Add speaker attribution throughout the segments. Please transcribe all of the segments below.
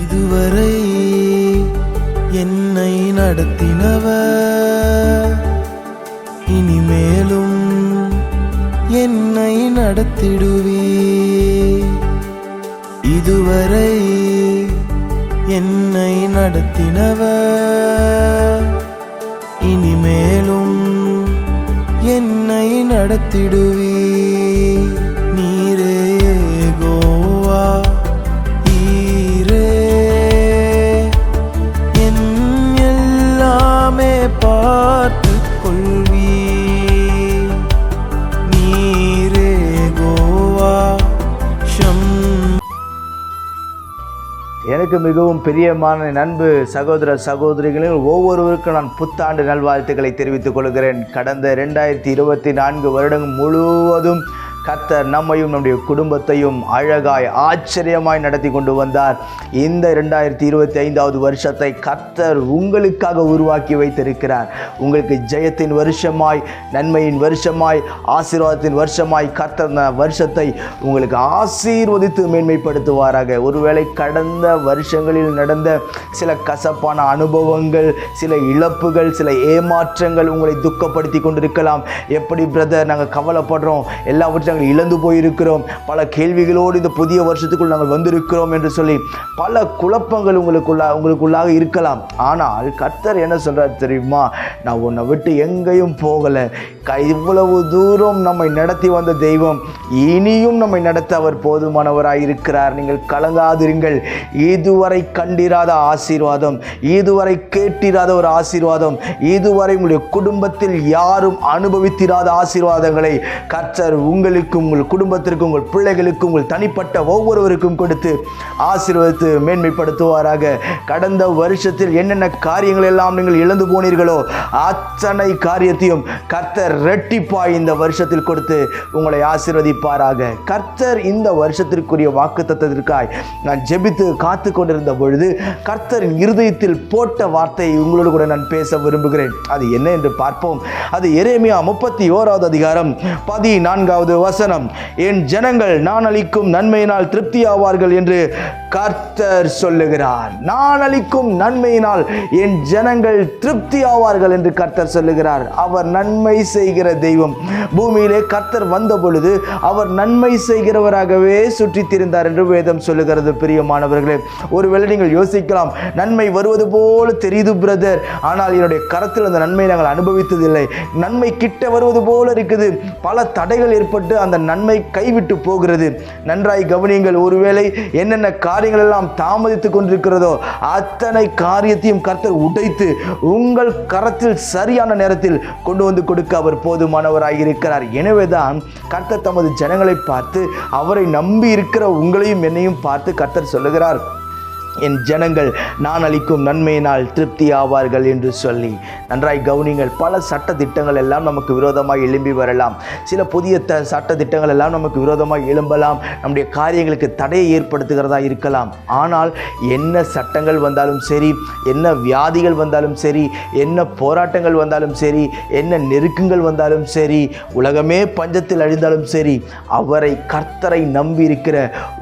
Speaker 1: இதுவரை என்னை நடத்தினவர். இனிமேலும் என்னை நடத்திடுவே இதுவரை என்னை நடத்தினவர். இனிமேலும் என்னை நடத்திடுவே
Speaker 2: எனக்கு மிகவும் பிரியமான நண்பு சகோதர சகோதரிகளில் ஒவ்வொருவருக்கும் நான் புத்தாண்டு நல்வாழ்த்துக்களை தெரிவித்துக் கொள்கிறேன். கடந்த ரெண்டாயிரத்தி இருபத்தி நான்கு வருடங்கள் முழுவதும் கர்த்தர் நம்மையும் நம்முடைய குடும்பத்தையும் அழகாய் ஆச்சரியமாய் நடத்தி கொண்டு வந்தார். இந்த ரெண்டாயிரத்தி இருபத்தி ஐந்தாவது வருஷத்தை கர்த்தர் உங்களுக்காக உருவாக்கி வைத்திருக்கிறார். உங்களுக்கு ஜெயத்தின் வருஷமாய் நன்மையின் வருஷமாய் ஆசீர்வாதத்தின் வருஷமாய் கர்த்தர் வருஷத்தை உங்களுக்கு ஆசீர்வதித்து மேன்மைப்படுத்துவாராக. ஒருவேளை கடந்த வருஷங்களில் நடந்த சில கசப்பான அனுபவங்கள் சில இழப்புகள் சில ஏமாற்றங்கள் உங்களை துக்கப்படுத்தி கொண்டிருக்கலாம். எப்படி பிரதர் நாங்கள் கவலைப்படுறோம்? எல்லாவற்றையும் நாங்கள் இழந்து போயிருக்கிறோம். பல கேள்விகளோடு இந்த புதிய வருஷத்துக்குள் நாங்கள் வந்திருக்கிறோம் என்று சொல்லி பல குழப்பங்கள் உங்களுக்குள்ளா உங்களுக்குள்ளாக இருக்கலாம். ஆனால் கர்த்தர் என்ன சொல்கிறார் தெரியுமா? நான் உன்னை விட்டு எங்கேயும் போகலை. க இவ்வளவு தூரம் நம்மை நடத்தி வந்த தெய்வம் இனியும் நம்மை நடத்த அவர் போதுமானவராக இருக்கிறார். நீங்கள் கலங்காதிருங்கள். இதுவரை கண்டிராத ஆசீர்வாதம் இதுவரை கேட்டிராத ஒரு ஆசீர்வாதம் இதுவரை உங்களுடைய குடும்பத்தில் யாரும் அனுபவித்திராத ஆசீர்வாதங்களை கர்த்தர் உங்களுக்கும் உங்கள் குடும்பத்திற்கும் உங்கள் பிள்ளைகளுக்கும் உங்கள் தனிப்பட்ட ஒவ்வொருவருக்கும் கொடுத்து ஆசீர்வதித்து மேன்மைப்படுத்துவாராக. கடந்த வருஷத்தில் என்னென்ன காரியங்கள் எல்லாம் நீங்கள் இழந்து போனீர்களோ அத்தனை காரியத்தையும் கர்த்தர் ரெட்டிப்பாய் இந்த வருஷத்தில் கொடுத்து உங்களை ஆசீர்வதிப்பாராக. கர்த்தர் இந்த வருஷத்திற்குரிய வாக்கு தத்தத்திற்காய் நான் ஜெபித்து காத்து கொண்டிருந்த பொழுது கர்த்தரின் இருதயத்தில் போட்ட வார்த்தையை உங்களோடு கூட நான் பேச விரும்புகிறேன். அது என்ன என்று பார்ப்போம். அது எரேமியா முப்பத்தி ஓராவது அதிகாரம் பதினான்காவது வசனம். என் ஜனங்கள் நான் அளிக்கும் நன்மையினால் திருப்தி ஆவார்கள் என்று கர்த்தர் சொல்லுகிறார். நான் அளிக்கும் நன்மையினால் என் ஜனங்கள் திருப்தி ஆவார்கள் என்று கர்த்தர் சொல்லுகிறார். அவர் நன்மை செய்கிற தெய்வம். பூமியிலே கர்த்தர் வந்த பொழுது அவர் நன்மை செய்கிறவராகவே சுற்றித் திரிந்தார் என்று வேதம் சொல்லுகிறது பிரியமானவர்களே. ஒருவேளை நீங்கள் யோசிக்கலாம் நன்மை வருவது போல தெரியுது பிரதர். ஆனால் என்னுடைய கரத்தில் அந்த நன்மை நாங்கள் அனுபவித்ததில்லை. நன்மை கிட்ட வருவது போல இருக்குது. பல தடைகள் ஏற்பட்டு அந்த நன்மை கைவிட்டு போகிறது. நன்றாய் கவனியுங்கள் ஒருவேளை என்னென்ன காரியங்கள் எல்லாம் தாமதித்துக் கொண்டிருக்கிறதோ அத்தனை காரியத்தையும் கர்த்தர் உடைத்து உங்கள் கரத்தில் சரியான நேரத்தில் கொண்டு வந்து கொடுக்க அவர் போதுமானவராக இருக்கிறார். எனவேதான் கர்த்தர் தமது ஜனங்களை பார்த்து அவரை நம்பி இருக்கிற உங்களையும் என்னையும் பார்த்து கர்த்தர் சொல்லுகிறார். என் ஜனங்கள் நான் அளிக்கும் நன்மையினால் திருப்தி ஆவார்கள் என்று சொல்லி. நன்றாய் கவனிங்கள் பல சட்ட திட்டங்கள் எல்லாம் நமக்கு விரோதமாக எழும்பி வரலாம். சில புதிய த சட்ட திட்டங்கள் எல்லாம் நமக்கு விரோதமாக எழும்பலாம். நம்முடைய காரியங்களுக்கு தடையை ஏற்படுத்துகிறதா இருக்கலாம். ஆனால் என்ன சட்டங்கள் வந்தாலும் சரி என்ன வியாதிகள் வந்தாலும் சரி என்ன போராட்டங்கள் வந்தாலும் சரி என்ன நெருக்கங்கள் வந்தாலும் சரி உலகமே பஞ்சத்தில் அழிந்தாலும் சரி அவரை கர்த்தரை நம்பி இருக்கிற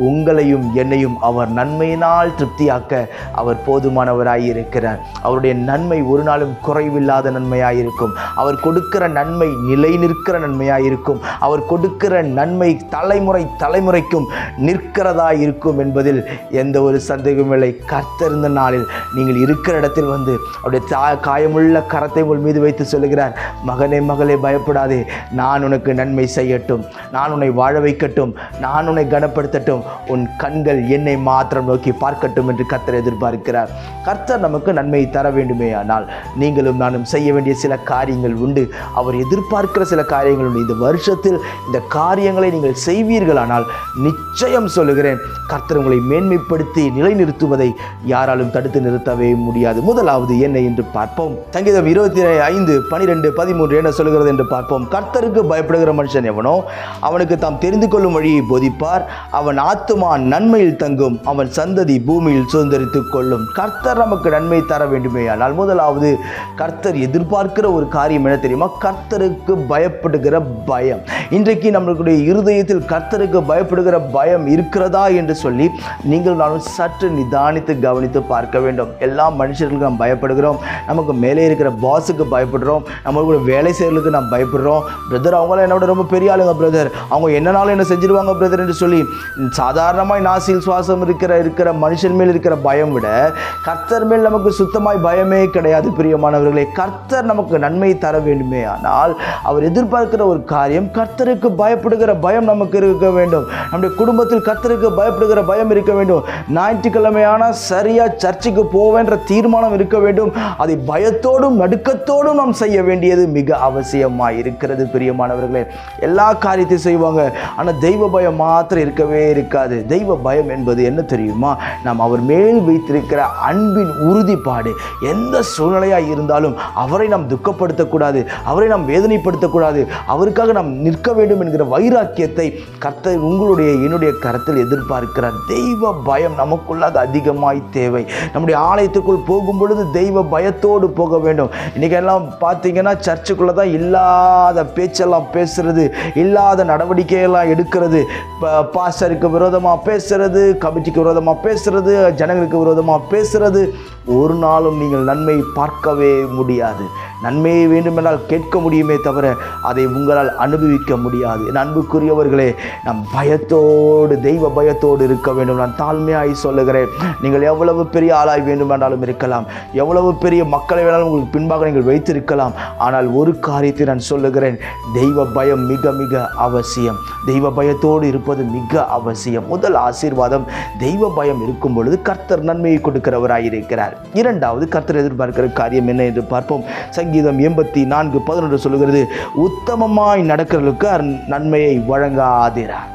Speaker 2: உங்களையும் என்னையும் அவர் நன்மையினால் திருப்தியாக்க அவர் போதுமானவராய் இருக்கிறார். அவருடைய நன்மை ஒரு நாளும் குறைவில்லாத நன்மையாக இருக்கும். அவர் கொடுக்கிற நன்மை நிலை நிற்கிற நன்மையாக இருக்கும். அவர் கொடுக்கிற நன்மை தலைமுறை தலைமுறைக்கும் நிற்கிறதா இருக்கும் என்பதில் எந்த ஒரு சந்தேகமும் இல்லை. நாளில் நீங்கள் இருக்கிற இடத்தில் வந்து அவருடைய தா காயமுள்ள கரத்தை உங்கள் மீது வைத்து சொல்லுகிறார் மகனே மகளே பயப்படாதே. நான் உனக்கு நன்மை செய்யட்டும். நான் உன்னை வாழ வைக்கட்டும். நான் உன்னை கனப்படுத்தட்டும். உன் கண்கள் என்னை மாத்திரம் நோக்கி பார்க்கட்டும் என்று கர்த்தர் எதிர்பார்க்கிறார். கர்த்தர் நமக்கு நன்மையை தர வேண்டுமே ஆனால் நீங்களும் நானும் செய்ய வேண்டிய சில காரியங்கள் உண்டு. அவர் எதிர்பார்க்கிற சில காரியங்கள் உண்டு. இந்த வருஷத்தில் இந்த காரியங்களை நீங்கள் செய்வீர்களானால் நிச்சயம் சொல்லுகிறேன் கர்த்தர் உங்களை மேன்மைப்படுத்தி நிலைநிறுத்துவதை யாராலும் தடுத்து நிறுத்தவே முடியாது. முதலாவது என்ன என்று பார்ப்போம். சங்கீதம் இருபத்தி ஐந்து பனிரெண்டு பதிமூன்று என்ன சொல்கிறது என்று பார்ப்போம். கர்த்தருக்கு பயப்படுகிற மனுஷன் எவனோ அவனுக்கு தாம் தெரிந்து கொள்ளும் வழியை போதிப்பார். அவன் ஆத்துமா நன்மையில் தங்கும். அவன் சந்ததி பூமியில் பூமியில் சுதந்திரித்து கொள்ளும். கர்த்தர் நமக்கு நன்மை தர வேண்டுமே ஆனால் முதலாவது கர்த்தர் எதிர்பார்க்கிற ஒரு காரியம் என்ன தெரியுமா? கர்த்தருக்கு பயப்படுகிற பயம். இன்றைக்கு நம்மளுடைய இருதயத்தில் கர்த்தருக்கு பயப்படுகிற பயம் இருக்கிறதா என்று சொல்லி நீங்கள் நானும் சற்று நிதானித்து கவனித்து பார்க்க வேண்டும். எல்லா மனுஷர்களுக்கும் நாம் பயப்படுகிறோம். நமக்கு மேலே இருக்கிற பாஸுக்கு பயப்படுறோம். நம்மளுடைய வேலை செய்கிறதுக்கு நாம் பயப்படுறோம். பிரதர் அவங்களாம் என்னோட ரொம்ப பெரிய ஆளுங்க பிரதர் அவங்க என்னனாலும் என்ன செஞ்சிருவாங்க பிரதர் என்று சொல்லி சாதாரணமாய் நாசில் சுவாசம் இருக்கிற இருக்கிற மனுஷன் மேல் இருக்கிற பயம் விட கர்த்தர் மேல் நமக்கு சுத்தமாய் பயமே கிடையாது பிரியமானவர்களே. கர்த்தர் நமக்கு நன்மை தர வேண்டுமே ஆனால் அவர் எதிர்பார்க்கிற ஒரு காரியம் கர்த்தர் கத்தருக்கு பயப்படுகிற பயம் நமக்கு இருக்க வேண்டும். நம்முடைய குடும்பத்தில் கத்தருக்கு பயப்படுகிற பயம் இருக்க வேண்டும். ஞாயிற்றுக்கிழமையான சரியா சர்ச்சுக்கு போவேன்ற தீர்மானம் இருக்க வேண்டும். அதை பயத்தோடும் நடுக்கத்தோடும் நாம் செய்ய வேண்டியது மிக அவசியமாக இருக்கிறது பிரியமானவர்களே. எல்லா காரியத்தையும் செய்வாங்க. ஆனால் தெய்வ பயம் மாத்திரம் இருக்கவே இருக்காது. தெய்வ பயம் என்பது என்ன தெரியுமா? நாம் அவர் மேல் வைத்திருக்கிற அன்பின் உறுதிப்பாடு. எந்த சூழ்நிலையாக இருந்தாலும் அவரை நாம் துக்கப்படுத்தக்கூடாது. அவரை நாம் வேதனைப்படுத்தக்கூடாது. அவருக்காக நாம் நிற்க வேண்டும் என்கிற வைராக்கியத்தை கர்த்தர் உங்களுடைய என்னுடைய கரத்தில் எதிர்பார்க்கிறார். தெய்வ பயம் நமக்குள்ளாக அதிகமாய் தேவை. நம்முடைய ஆலயத்துக்குள் போகும் பொழுது தெய்வ பயத்தோடு போக வேண்டும். இன்றைக்கெல்லாம் பார்த்தீங்கன்னா சர்ச்சுக்குள்ளே தான் இல்லாத பேச்செல்லாம் பேசுறது இல்லாத நடவடிக்கையெல்லாம் எடுக்கிறது. ப- பாஸ்டருக்கு விரோதமாக பேசுறது கமிட்டிக்கு விரோதமாக பேசுறது ஜனங்களுக்கு விரோதமாக பேசுறது. ஒரு நாளும் நீங்கள் நன்மை பார்க்கவே முடியாது. நன்மையை வேண்டுமென்றால் கேட்க முடியுமே தவிர அதை உங்களால் அனுபவிக்க முடியாது. அன்புக்குரியவர்களே நம் பயத்தோடு தெய்வ பயத்தோடு இருக்க வேண்டும். நான் தாழ்மையாய் சொல்லுகிறேன். நீங்கள் எவ்வளவு பெரிய ஆளாய் வேண்டுமென்றாலும் இருக்கலாம். எவ்வளவு பெரிய மக்களை வேணாலும் உங்களுக்கு பின்பாக நீங்கள் வைத்திருக்கலாம். ஆனால் ஒரு காரியத்தை நான் சொல்லுகிறேன். தெய்வ பயம் மிக மிக அவசியம். தெய்வ பயத்தோடு இருப்பது மிக அவசியம். முதல் ஆசீர்வாதம் தெய்வ பயம் இருக்கும் பொழுது கர்த்தர் நன்மையை கொடுக்கிறவராய் இருக்கிறார் இரண்டாவது கர்த்தர் எதிர்பார்க்கிற காரியம் என்ன என்று பார்ப்போம். சங்கீதம் எண்பத்தி நான்கு பதினொன்று சொல்லுகிறது உத்தமமாய் நடக்கிறவர்களுக்கு நன்மையை வழங்காதிரார்.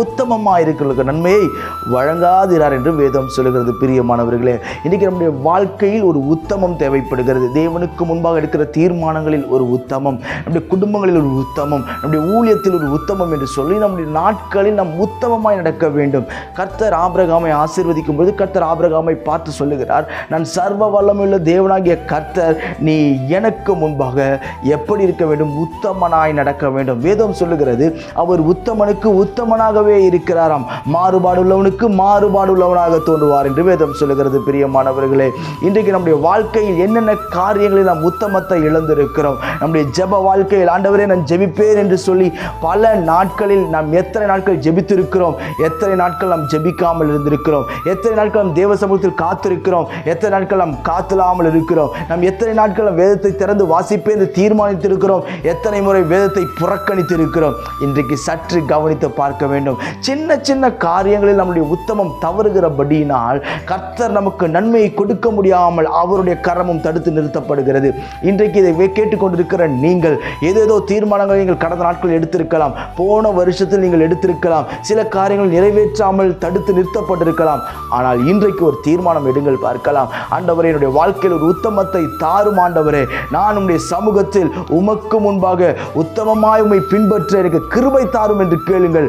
Speaker 2: உத்தமமாக இருக்கிறவர்களுக்கு நன்மையை வழங்காதிரார் என்று வேதம் சொல்லுகிறது. பிரியமானவர்களே இன்றைக்கி நம்முடைய வாழ்க்கையில் ஒரு உத்தமம் தேவைப்படுகிறது. தேவனுக்கு முன்பாக எடுக்கிற தீர்மானங்களில் ஒரு உத்தமம் நம்முடைய குடும்பங்களில் ஒரு உத்தமம் நம்முடைய ஊழியத்தில் ஒரு உத்தமம் என்று சொல்லி நம்முடைய நாட்களில் நாம் உத்தமமாய் நடக்க வேண்டும். கர்த்தர் ஆபிரகாமை ஆசீர்வதிக்கும் பொழுது கர்த்தர் ஆபிரகாமை பார்த்து சொல்லுகிறார் நான் சர்வ வல்லமுள்ள தேவனாகிய கர்த்தர் நீ எனக்கு முன்பாக எப்படி இருக்க வேண்டும்? உத்தமனாய் நடக்க வேண்டும். வேதம் சொல்லுகிறது அவர் உத்தமனுக்கு உத்தமனாக உத்தமனாகவே இருக்கிறாராம். மாறுபாடு உள்ளவனுக்கு மாறுபாடு உள்ளவனாக தோன்றுவார் என்று வேதம் சொல்லுகிறது. பிரியமானவர்களே இன்றைக்கு நம்முடைய வாழ்க்கையில் என்னென்ன காரியங்களில் நாம் உத்தமத்தை இழந்திருக்கிறோம்? நம்முடைய ஜெப வாழ்க்கையில் ஆண்டவரே நான் ஜெபிப்பேன் என்று சொல்லி பல நாட்களில் நாம் எத்தனை நாட்கள் ஜெபித்திருக்கிறோம்? எத்தனை நாட்கள் நாம் ஜெபிக்காமல் இருந்திருக்கிறோம்? எத்தனை நாட்கள் நாம் தேவ சமூகத்தில் காத்திருக்கிறோம்? எத்தனை நாட்கள் நாம் காத்திலாமல் இருக்கிறோம்? நாம் எத்தனை நாட்கள் நாம் வேதத்தை திறந்து வாசிப்பே என்று தீர்மானித்திருக்கிறோம்? எத்தனை முறை வேதத்தை புறக்கணித்திருக்கிறோம்? இன்றைக்கு சற்று கவனித்து பார்க்க வேண்டும். சின்ன சின்ன காரியங்களில் நம்முடைய உத்தமம் தவறுகிறபடியினால் கர்த்தர் நமக்கு நன்மையை கொடுக்க முடியாமல் அவருடைய கரமும் தடுத்து நிறுத்தப்படுகிறது. இன்றைக்கு இதை கேட்டுக்கொண்டிருக்கிற நீங்கள் ஏதேதோ தீர்மானங்களை நீங்கள் கடந்த நாட்கள் எடுத்திருக்கலாம். போன வருஷத்தில் நீங்கள் எடுத்திருக்கலாம். சில காரியங்கள் நிறைவேற்றாமல் தடுத்து நிறுத்தப்பட்டிருக்கலாம். ஆனால் இன்றைக்கு ஒரு தீர்மானம் எடுங்கள் பார்க்கலாம். ஆண்டவரே என்னுடைய வாழ்க்கையில் ஒரு உத்தமத்தை தாரும் ஆண்டவரே. நான் உம்முடைய சமூகத்தில் உமக்கு முன்பாக உத்தமமாய் உண்மை பின்பற்ற எனக்கு கிருபை தாரும் என்று கேளுங்கள்.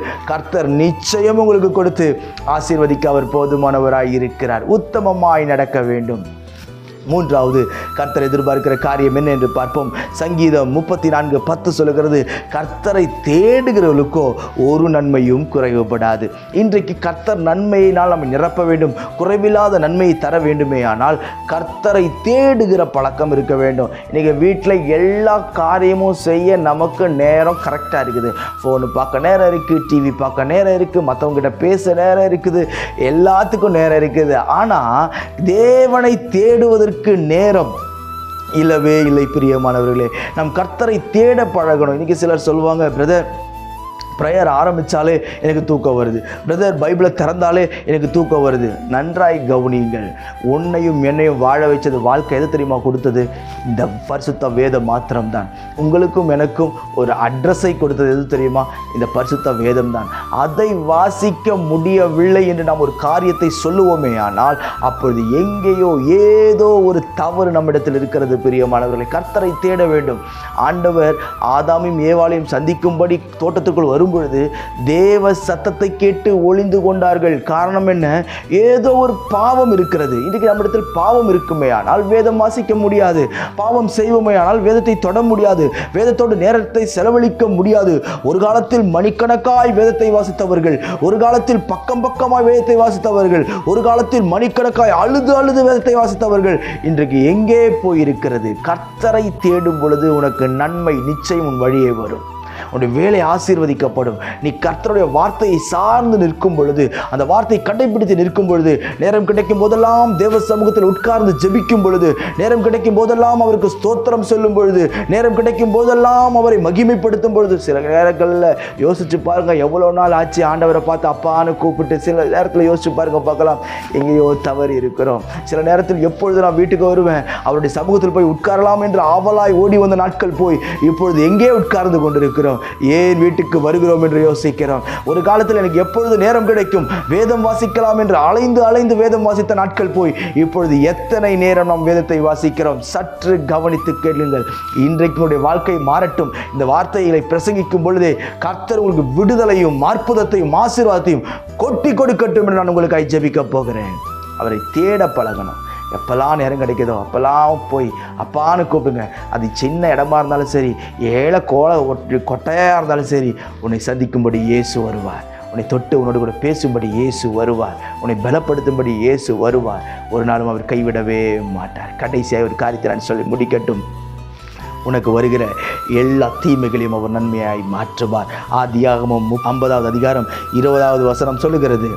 Speaker 2: கர்த்தர் நிச்சயம் உங்களுக்கு கொடுத்து ஆசீர்வதிக்க அவர் போதுமானவராய் இருக்கிறார் உத்தமமாய் நடக்க வேண்டும். மூன்றாவது. கர்த்தர் எதிர்பார்க்கிற காரியம் என்ன என்று பார்ப்போம். சங்கீதம் முப்பத்தி நான்கு பத்து சொல்லுகிறது கர்த்தரை தேடுகிறவர்களுக்கோ ஒரு நன்மையும் குறைவுபடாது. இன்றைக்கு கர்த்தர் நன்மையினால் நம்ம நிரப்ப வேண்டும். குறைவில்லாத நன்மையை தர வேண்டுமே ஆனால் கர்த்தரை தேடுகிற பழக்கம் இருக்க வேண்டும். இன்றைக்கி வீட்டில் எல்லா காரியமும் செய்ய நமக்கு நேரம் கரெக்டாக இருக்குது. ஃபோனு பார்க்க நேரம் இருக்குது டிவி பார்க்க நேரம் இருக்குது மற்றவங்ககிட்ட பேச நேரம் இருக்குது எல்லாத்துக்கும் நேரம் இருக்குது. ஆனால் தேவனை தேடுவதற்கு நேரம். இல்லவே இல்லை பிரியமானவர்களே. நம் கர்த்தரை தேட பழகணும். இன்றைக்கி சிலர் சொல்லுவாங்க பிரதர் ப்ரேயர் ஆரம்பித்தாலே எனக்கு தூக்கம் வருது. பிரதர் பைபிளை திறந்தாலே எனக்கு தூக்கம் வருது. நன்றாய் கவனியுங்கள். உன்னையும் என்னையும் வாழ வைச்சது வாழ்க்கை எது தெரியுமா கொடுத்தது? இந்த பரிசுத்த வேதம் மாத்திரம்தான். உங்களுக்கும் எனக்கும் ஒரு அட்ரஸை கொடுத்தது எது தெரியுமா? இந்த பரிசுத்த வேதம் தான் அதை வாசிக்க முடியவில்லை என்று நாம் ஒரு காரியத்தை சொல்லுவோமே ஆனால் அப்பொழுது எங்கேயோ ஏதோ ஒரு தவறு நம்மிடத்தில் இருக்கிறது பிரியமானவர்களை. கர்த்தரை தேட வேண்டும். ஆண்டவர் ஆதாமையும் ஏவாளையும் சந்திக்கும்படி தோட்டத்துக்குள் வரும் ஓடும் பொழுது தேவ சத்தத்தை கேட்டு ஒளிந்து கொண்டார்கள். காரணம் என்ன? ஏதோ ஒரு பாவம் இருக்கிறது. இன்றைக்கு நம்மிடத்தில் பாவம் இருக்குமே ஆனால் வேதம் வாசிக்க முடியாது. பாவம் செய்வோமே ஆனால் வேதத்தை தொட முடியாது. வேதத்தோடு நேரத்தை செலவழிக்க முடியாது. ஒரு காலத்தில் மணிக்கணக்காய் வேதத்தை வாசித்தவர்கள் ஒரு காலத்தில் பக்கம் பக்கமாய் வேதத்தை வாசித்தவர்கள் ஒரு காலத்தில் மணிக்கணக்காய் அழுது அழுது வேதத்தை வாசித்தவர்கள். இன்றைக்கு எங்கே போயிருக்கிறது? கர்த்தரை தேடும் பொழுது உனக்கு நன்மை நிச்சயம் உன் வழியே வரும். உன்னுடைய வேலை ஆசீர்வதிக்கப்படும். நீ கர்த்தருடைய வார்த்தையை சார்ந்து நிற்கும் பொழுது அந்த வார்த்தையை கடைபிடித்து நிற்கும் பொழுது நேரம் கிடைக்கும் போதெல்லாம் தேவ சமூகத்தில் உட்கார்ந்து ஜெபிக்கும் பொழுது நேரம் கிடைக்கும் போதெல்லாம் அவருக்கு ஸ்தோத்திரம் சொல்லும் பொழுது நேரம் கிடைக்கும் போதெல்லாம் அவரை மகிமைப்படுத்தும் பொழுது சில நேரங்களில் யோசிச்சு பாருங்க எவ்வளோ நாள் ஆச்சு ஆண்டவரை பார்த்து அப்பான்னு கூப்பிட்டு சில நேரத்தில் யோசிச்சு பாருங்க பார்க்கலாம். எங்கேயோ தவறு இருக்கிறோம். சில நேரத்தில் எப்பொழுது நான் வீட்டுக்கு வருவேன் அவருடைய சமூகத்தில் போய் உட்காரலாம் என்று ஆவலாய் ஓடி வந்த நாட்கள் போய் இப்பொழுது எங்கே உட்கார்ந்து கொண்டிருக்கிறோம்? ஏன் வீட்டுக்கு வருகிறோம் என்று யோசிக்கிறோம் ஒரு காலத்தில் எனக்கு எப்பொழுது நேரம் கிடைக்கும்? வேதம் வாசிக்கலாம் என்று அலைந்து அலைந்து வேதம் வாசித்த நாட்கள் போய் இப்பொழுது எத்தனை நேரம் நாம் வேதத்தை வாசிக்கிறோம்? சற்று கவனித்து கேளுங்கள். இன்றைக்கு உங்களுடைய வாழ்க்கை மாறட்டும். இந்த வார்த்தைகளை பிரசங்கிக்கும் பொழுதே கர்த்தர் உங்களுக்கு விடுதலையும் அற்புதத்தையும் ஆசீர்வாதத்தையும் கொட்டி கொடுக்கட்டும் என்று நான் உங்களுக்கு ஜெபிக்க போகிறேன். அவரை தேட பழகணும். எப்போல்லாம் நேரம் கிடைக்குதோ அப்போல்லாம் போய் அப்பான்னு கூப்பிடுங்க. அது சின்ன இடமா இருந்தாலும் சரி ஏழை கோலை ஒட்டு- கொட்டையாக இருந்தாலும் சரி உன்னை சந்திக்கும்படி இயேசு வருவார். உன்னை தொட்டு உன்னோடு கூட பேசும்படி இயேசு வருவார். உன்னை பலப்படுத்தும்படி இயேசு வருவார். ஒரு நாளும் அவர் கைவிடவே மாட்டார். கடைசியாக ஒரு காரியத்தை நான் சொல்லி முடிக்கட்டும். உனக்கு வருகிற எல்லா தீமைகளையும் அவர் நன்மையாய் மாற்றுவார். ஆதியாகமும் ஐம்பதாவது அதிகாரம் இருபதாவது வசனம் சொல்லுகிறது.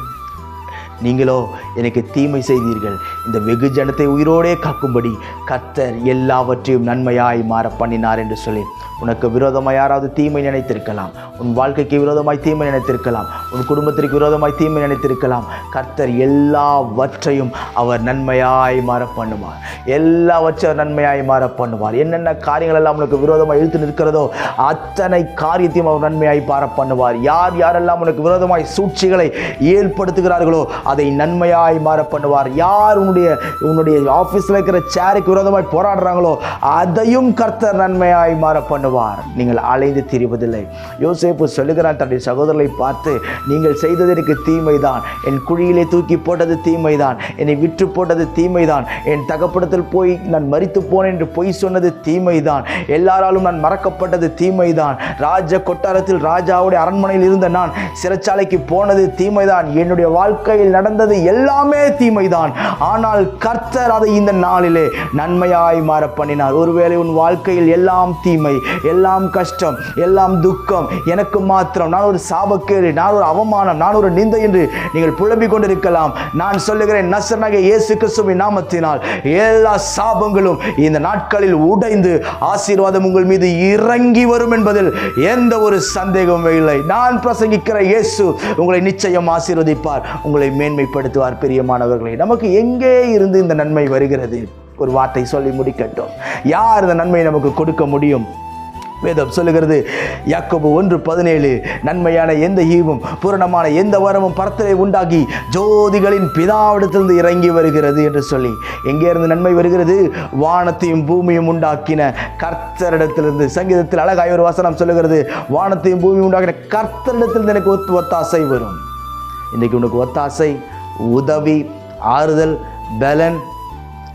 Speaker 2: நீங்களோ எனக்கு தீமை செய்தீர்கள். இந்த வெகு ஜனத்தை உயிரோடே காக்கும்படி கத்தர் எல்லாவற்றையும் நன்மையாய் மாற பண்ணினார் என்று சொல்லி உனக்கு விரோதமாக யாராவது தீமை நினைத்திருக்கலாம். உன் வாழ்க்கைக்கு விரோதமாய் தீமை நினைத்திருக்கலாம். உன் குடும்பத்திற்கு விரோதமாய் தீமை நினைத்திருக்கலாம். கர்த்தர் எல்லாவற்றையும் அவர் நன்மையாய் மாற பண்ணுவார் எல்லாவற்றையும் நன்மையாய் மாற பண்ணுவார் என்னென்ன காரியங்கள் எல்லாம் உனக்கு விரோதமாக இழுத்து நிற்கிறதோ அத்தனை காரியத்தையும் அவர் நன்மையாய் மாற பண்ணுவார் யார் யாரெல்லாம் உனக்கு விரோதமாய் சூழ்ச்சிகளை ஏற்படுத்துகிறார்களோ அதை நன்மையாய் மாற பண்ணுவார் யார் உன்னுடைய உன்னுடைய ஆஃபீஸில் இருக்கிற சேருக்கு விரோதமாய் போராடுறாங்களோ அதையும் கர்த்தர் நன்மையாய் மாற பண்ணுவார் நீங்கள் அலைந்து திரிவதில்லை. யோசேப்பு சொல்லுகிறான் தன்னுடைய சகோதரரை பார்த்து நீங்கள் செய்தது எனக்கு தீமைதான். என் குழியிலே தூக்கி போட்டது தீமைதான். என்னை விற்று போட்டது தீமைதான். என் தகப்படத்தில் போய் நான் மறித்து போனேன் என்று பொய் சொன்னது தீமைதான். எல்லாராலும் நான் மறக்கப்பட்டது தீமைதான். ராஜ கொட்டாரத்தில் ராஜாவுடைய அரண்மனையில் இருந்த நான் சிறைச்சாலைக்கு போனது தீமைதான். என்னுடைய வாழ்க்கையில் நடந்தது எல்லாமே தீமைதான். ஆனால் கர்த்தர் அதை இந்த நாளிலே நன்மையாய் மாற பண்ணினார். ஒருவேளை உன் வாழ்க்கையில் எல்லாம் தீமை. எல்லாம் கஷ்டம் எல்லாம் துக்கம். எனக்கு மாத்திரம் நான் ஒரு சாபக்கேடு நான் ஒரு அவமானம் நான் ஒரு நிந்தை என்று நீங்கள் புலம்பிக் கொண்டிருக்கலாம். நான் சொல்லுகிறேன் நசரனாக இயேசு கிறிஸ்துவின் நாமத்தினால் எல்லா சாபங்களும் இந்த நாட்களில் உடைந்து ஆசீர்வாதம் உங்கள் மீது இறங்கி வரும் என்பதில் எந்த ஒரு சந்தேகமும் இல்லை. நான் பிரசங்கிக்கிற இயேசு உங்களை நிச்சயம் ஆசீர்வதிப்பார் உங்களை மேன்மைப்படுத்துவார் பிரியமானவர்களே. நமக்கு எங்கே இருந்து இந்த நன்மை வருகிறது? ஒரு வார்த்தை சொல்லி முடிக்கட்டும். யார் இந்த நன்மையை நமக்கு கொடுக்க முடியும்? வேதம் சொல்லுகிறது. யாக்கோபு ஒன்று பதினேழு நன்மையான எந்த ஈவும் பூரணமான எந்த வரமும் பரத்தலை உண்டாகி ஜோதிகளின் பிதாவிடத்திலிருந்து இறங்கி வருகிறது என்று சொல்லி. எங்கேருந்து நன்மை வருகிறது? வானத்தையும் பூமியும் உண்டாக்கின கர்த்தரிடத்திலிருந்து. சங்கீதத்தில் அழகாய் ஒரு வசனம் சொல்லுகிறது. வானத்தையும் பூமியும் உண்டாக்கின கர்த்தரிடத்திலிருந்து எனக்கு ஒத்து ஒத்தாசை வரும். இன்றைக்கு உனக்கு ஒத்தாசை உதவி ஆறுதல் பலன்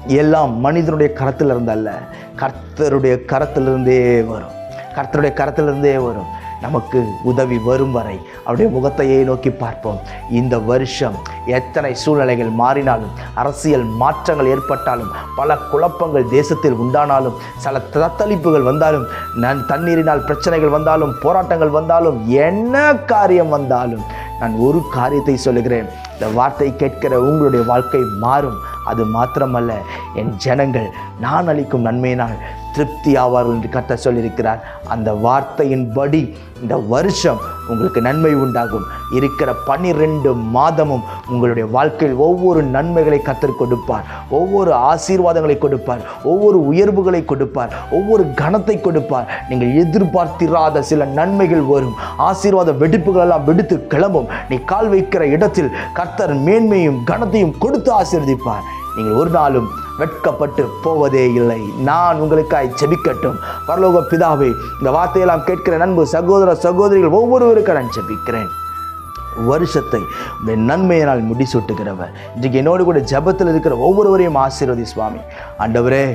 Speaker 2: எல்லாம் மனிதனுடைய கரத்திலிருந்து அல்ல. கர்த்தருடைய கரத்திலிருந்தே வரும். கர்த்தருடைய கரத்திலிருந்தே வரும். நமக்கு உதவி வரும் வரை அவருடைய முகத்தையே நோக்கி பார்ப்போம். இந்த வருஷம் எத்தனை சூழ்நிலைகள் மாறினாலும் அரசியல் மாற்றங்கள் ஏற்பட்டாலும் பல குழப்பங்கள் தேசத்தில் உண்டானாலும் சில தத்தளிப்புகள் வந்தாலும் நான் தண்ணீரினால் பிரச்சனைகள் வந்தாலும் போராட்டங்கள் வந்தாலும் என்ன காரியம் வந்தாலும் நான் ஒரு காரியத்தை சொல்லுகிறேன். இந்த வார்த்தை கேட்கிற உங்களுடைய வாழ்க்கை மாறும். அது மாத்திரமல்ல என் ஜனங்கள் நான் அளிக்கும் நன்மையினால் திருப்தி ஆவார்கள் என்று கத்த சொல்லியிருக்கிறார். அந்த வார்த்தையின்படி இந்த வருஷம் உங்களுக்கு நன்மை உண்டாகும். இருக்கிற பன்னிரெண்டு மாதமும் உங்களுடைய வாழ்க்கையில் ஒவ்வொரு நன்மைகளை கத்தர் கொடுப்பார். ஒவ்வொரு ஆசீர்வாதங்களை கொடுப்பார். ஒவ்வொரு உயர்வுகளை கொடுப்பார். ஒவ்வொரு கணத்தை கொடுப்பார். நீங்கள் எதிர்பார்த்திராத சில நன்மைகள் வரும். ஆசீர்வாத வெடிப்புகள் எல்லாம் வெடித்து கிளம்பும். நீ கால் வைக்கிற இடத்தில் கர்த்தர் மேன்மையும் கனத்தையும் கொடுத்து ஆசீர்வதிப்பார். நீங்கள் ஒரு நாளும் வெட்கப்பட்டு போவதே இல்லை. நான் உங்களுக்காய் செபிக்கட்டும். பரலோக பிதாவே இந்த வார்த்தையெல்லாம் கேட்கிற நண்பு சகோதர சகோதரிகள் ஒவ்வொருவருக்கும் நான் செபிக்கிறேன். வருஷத்தை நன்மையினால் முடிசூட்டுகிறவர். இன்றைக்கு என்னோடு கூட ஜெபத்தில் இருக்கிற ஒவ்வொருவரையும் ஆசீர்வதி சுவாமி. ஆண்டவரே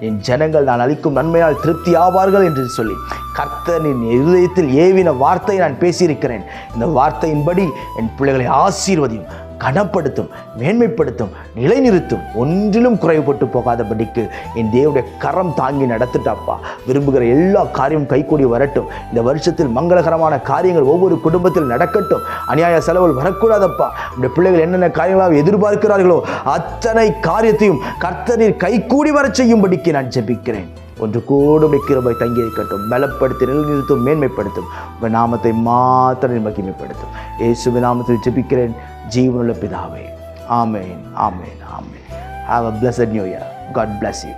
Speaker 2: என் ஜனங்கள் நான் அளிக்கும் நன்மையால் திருப்தி ஆவார்கள் என்று சொல்லி கர்த்தனின் இருதயத்தில் ஏவின வார்த்தையை நான் பேசியிருக்கிறேன். இந்த வார்த்தையின்படி என் பிள்ளைகளை ஆசீர்வதியும். கனப்படுத்தும் மேன்மைப்படுத்தும் நிலைநிறுத்தும். ஒன்றிலும் குறைவுபட்டு போகாதபடிக்கு என் தேவனுடைய கரம் தாங்கி நடத்துட்டாப்பா. விரும்புகிற எல்லா காரியமும் கைகூடி வரட்டும். இந்த வருஷத்தில் மங்களகரமான காரியங்கள் ஒவ்வொரு குடும்பத்தில் நடக்கட்டும். அநியாய செலவுகள் வரக்கூடாதப்பா. இந்த பிள்ளைகள் என்னென்ன காரியங்களாக எதிர்பார்க்கிறார்களோ அத்தனை காரியத்தையும் கர்த்தரில் கைகூடி வரச் செய்யும்படிக்கு நான் ஜெபிக்கிறேன். ஒன்று கூடும் கிருபை தங்கி இருக்கட்டும். பலப்படுத்தி நிலைநிறுத்தும் மேன்மைப்படுத்தும். உங்கள் நாமத்தை மாத்திரம் மகிமைப்படுத்தும். இயேசுவின் நாமத்தில் ஜெபிக்கிறேன். ஜீவனுள்ள பிதாவே ஆமேன் ஆமேன் ஆமேன் have a blessed new year God bless you.